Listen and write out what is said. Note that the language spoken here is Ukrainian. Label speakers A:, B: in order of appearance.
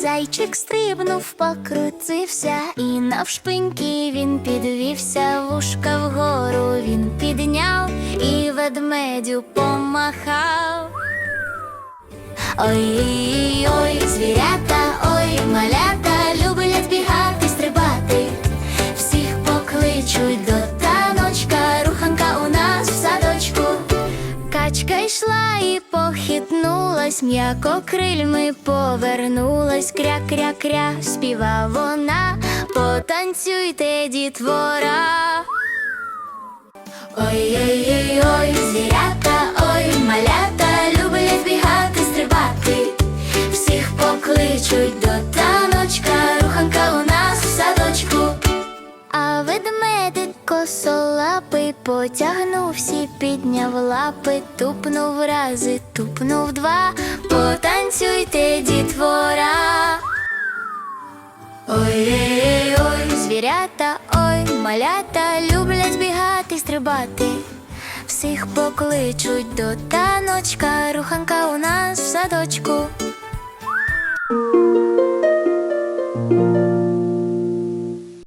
A: Зайчик стрибнув, покрутився, і навшпиньки він підвівся, вушка вгору він підняв і ведмедю помахав. Ой, ой, звірята, ой, малята, люблять бігати, стрибати. Всіх покличуть до таночка, руханка у нас в садочку. Качка йшла і похитнулась, м'яко крильми повернулась, кря-кря-кря, співа вона, потанцюйте, дітвора. Ой-ой-ой, ой, звірята, ой, косолапий потягнувся, підняв лапи, тупнув рази, тупнув два, потанцюйте, дітвора. Ой, ой, звірята, ой, малята, люблять бігати, стрибати. Всіх покличуть до таночка, руханка у нас в садочку.